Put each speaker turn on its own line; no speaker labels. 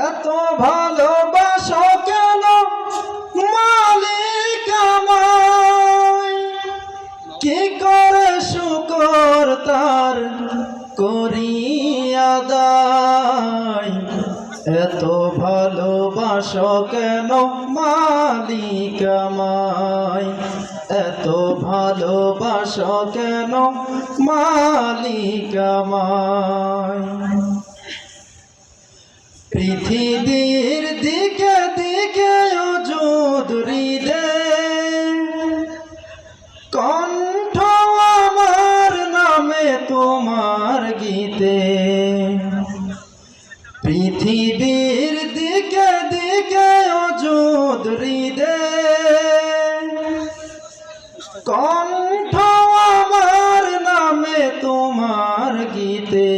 এত ভালোবাসো কেন মালিক কি করে শুকর তার করিয়া দায়? এত ভালোবাসো কেন মালিক এত ভালোবাসো কেন মালিক পৃথিবীর দিকে দিকে অজুদুরি দে কণ্ঠ আমার নামে তোমার গীতে। পৃথিবীর দিকে দিকে অজুদুরি দে কণ্ঠ আমার নামে তোমার গীতে।